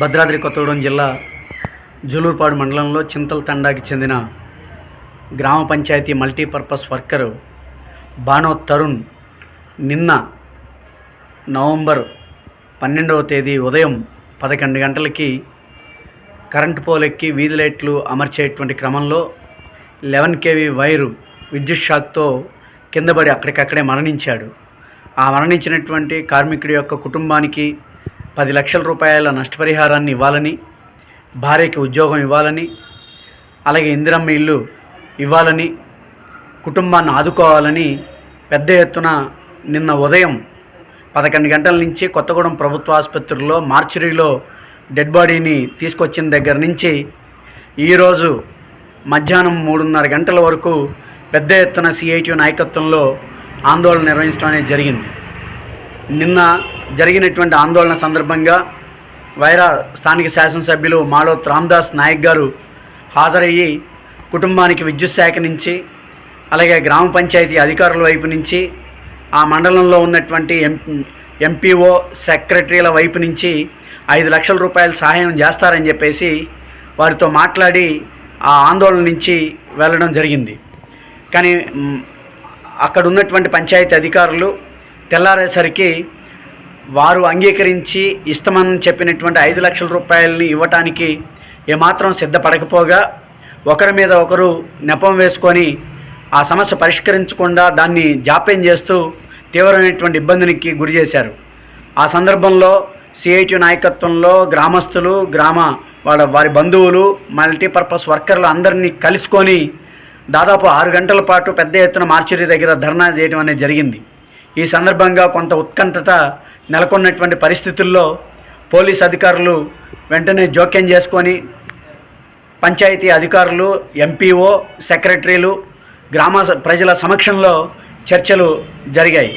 భద్రాద్రి కొత్తగూడెం జిల్లా జూలూరుపాడు మండలంలో చింతల తండాకి చెందిన గ్రామ పంచాయతీ మల్టీపర్పస్ వర్కరు బానో తరుణ్ నిన్న నవంబర్ పన్నెండవ తేదీ ఉదయం పదకొండు గంటలకి కరెంటు పోలెక్కి వీధి లైట్లు అమర్చేటువంటి క్రమంలో లెవెన్ కేవీ వైరు విద్యుత్ షాక్తో కిందపడి అక్కడికక్కడే మరణించాడు. ఆ మరణించినటువంటి కార్మికుడి యొక్క కుటుంబానికి పది లక్షల రూపాయల నష్టపరిహారాన్ని ఇవ్వాలని భార్యకి ఉద్యోగం ఇవ్వాలని అలాగే ఇందిరమ్మ ఇల్లు ఇవ్వాలని కుటుంబాన్ని ఆదుకోవాలని పెద్ద ఎత్తున నిన్న ఉదయం పదకొండు గంటల నుంచి కొత్తగూడెం ప్రభుత్వ ఆసుపత్రిలో మార్చురీలో డెడ్ బాడీని తీసుకొచ్చిన దగ్గర నుంచి ఈరోజు మధ్యాహ్నం మూడున్నర గంటల వరకు పెద్ద ఎత్తున సిఐటి నాయకత్వంలో ఆందోళన నిర్వహించడం అనేది జరిగింది. నిన్న జరిగినటువంటి ఆందోళన సందర్భంగా వైరా స్థానిక శాసనసభ్యులు మాలోత్ రామ్దాస్ నాయక్ గారు హాజరయ్యి కుటుంబానికి విద్యుత్ శాఖ నుంచి అలాగే గ్రామ పంచాయతీ అధికారుల వైపు నుంచి ఆ మండలంలో ఉన్నటువంటి ఎం ఎంపీఓ సెక్రటరీల వైపు నుంచి ఐదు లక్షల రూపాయల సహాయం చేస్తారని చెప్పేసి వారితో మాట్లాడి ఆ ఆందోళన నుంచి వెళ్ళడం జరిగింది. కానీ అక్కడ ఉన్నటువంటి పంచాయతీ అధికారులు తెల్లారేసరికి వారు అంగీకరించి ఇస్తామని చెప్పినటువంటి ఐదు లక్షల రూపాయలని ఇవ్వటానికి ఏమాత్రం సిద్ధపడకపోగా ఒకరి మీద ఒకరు నెపం వేసుకొని ఆ సమస్య పరిష్కరించకుండా దాన్ని జాప్యం చేస్తూ తీవ్రమైనటువంటి ఇబ్బందునికి గురి చేశారు. ఆ సందర్భంలో సిఐటి నాయకత్వంలో గ్రామస్తులు గ్రామ వాళ్ళ వారి బంధువులు మల్టీపర్పస్ వర్కర్లు అందరినీ కలుసుకొని దాదాపు ఆరు గంటల పాటు పెద్ద ఎత్తున మార్చురీ దగ్గర ధర్నా చేయడం అనేది జరిగింది. ఈ సందర్భంగా కొంత ఉత్కంఠత నెలకొన్నటువంటి పరిస్థితుల్లో పోలీస్ అధికారులు వెంటనే జోక్యం చేసుకొని పంచాయతీ అధికారులు ఎంపీఓ సెక్రటరీలు గ్రామ ప్రజల సమక్షంలో చర్చలు జరిగాయి.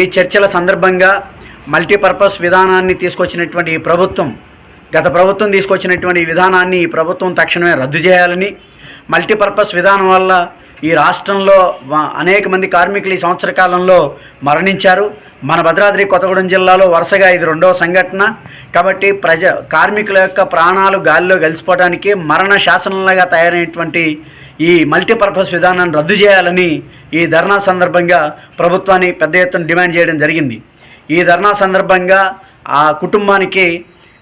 ఈ చర్చల సందర్భంగా మల్టీపర్పస్ విధానాన్ని తీసుకొచ్చినటువంటి ఈ ప్రభుత్వం గత ప్రభుత్వం తీసుకొచ్చినటువంటి ఈ విధానాన్ని ఈ ప్రభుత్వం తక్షణమే రద్దు చేయాలని మల్టీపర్పస్ విధానం వల్ల ఈ రాష్ట్రంలో అనేక మంది కార్మికులు ఈ సంవత్సర కాలంలో మరణించారు. మన భద్రాద్రి కొత్తగూడెం జిల్లాలో వరుసగా ఇది రెండవ సంఘటన. కాబట్టి ప్రజ కార్మికుల యొక్క ప్రాణాలు గాలిలో కలిసిపోవడానికి మరణ శాసనంలాగా తయారైనటువంటి ఈ మల్టీపర్పస్ విధానాన్ని రద్దు చేయాలని ఈ ధర్నా సందర్భంగా ప్రభుత్వాన్ని పెద్ద ఎత్తున డిమాండ్ చేయడం జరిగింది. ఈ ధర్నా సందర్భంగా ఆ కుటుంబానికి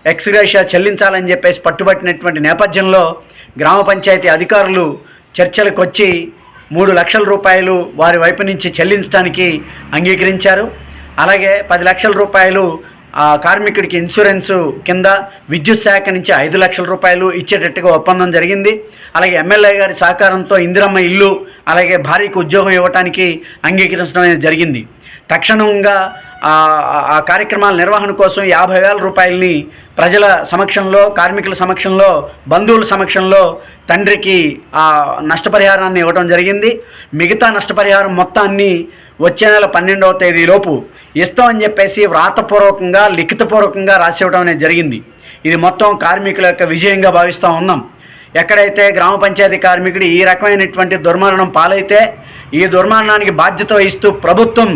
ఎక్స్గ్రేషియా చెల్లించాలని చెప్పేసి పట్టుబట్టినటువంటి నేపథ్యంలో గ్రామ పంచాయతీ అధికారులు చర్చలకు వచ్చి మూడు లక్షల రూపాయలు వారి వైపు నుంచి చెల్లించడానికి అంగీకరించారు. అలాగే పది లక్షల రూపాయలు ఆ కార్మికుడికి ఇన్సూరెన్సు కింద విద్యుత్ శాఖ నుంచి ఐదు లక్షల రూపాయలు ఇచ్చేటట్టుగా ఒప్పందం జరిగింది. అలాగే ఎమ్మెల్యే గారి సహకారంతో ఇందిరమ్మ ఇల్లు అలాగే భార్యకు ఉద్యోగం ఇవ్వడానికి అంగీకరించడం అనేది జరిగింది. తక్షణంగా ఆ కార్యక్రమాల నిర్వహణ కోసం యాభై వేల రూపాయలని ప్రజల సమక్షంలో కార్మికుల సమక్షంలో బంధువుల సమక్షంలో తండ్రికి ఆ నష్టపరిహారాన్ని ఇవ్వడం జరిగింది. మిగతా నష్టపరిహారం మొత్తాన్ని వచ్చే నెల పన్నెండవ తేదీలోపు ఇస్తామని చెప్పేసి వ్రాతపూర్వకంగా లిఖితపూర్వకంగా రాసివ్వడం అనేది జరిగింది. ఇది మొత్తం కార్మికుల యొక్క విజయంగా భావిస్తూ ఉన్నాం. ఎక్కడైతే గ్రామ పంచాయతీ కార్మికుడు ఈ రకమైనటువంటి దుర్మరణం పాలైతే ఈ దుర్మరణానికి బాధ్యత వహిస్తూ ప్రభుత్వం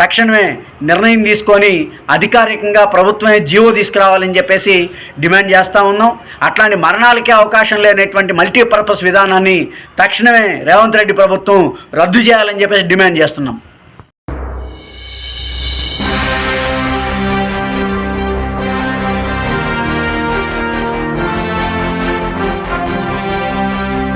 తక్షణమే నిర్ణయం తీసుకొని అధికారికంగా ప్రభుత్వమే జీవో తీసుకురావాలని చెప్పేసి డిమాండ్ చేస్తూ ఉన్నాం. అట్లాంటి మరణాలకే అవకాశం లేనటువంటి మల్టీపర్పస్ విధానాన్ని తక్షణమే రేవంత్ రెడ్డి ప్రభుత్వం రద్దు చేయాలని చెప్పేసి డిమాండ్ చేస్తున్నాం.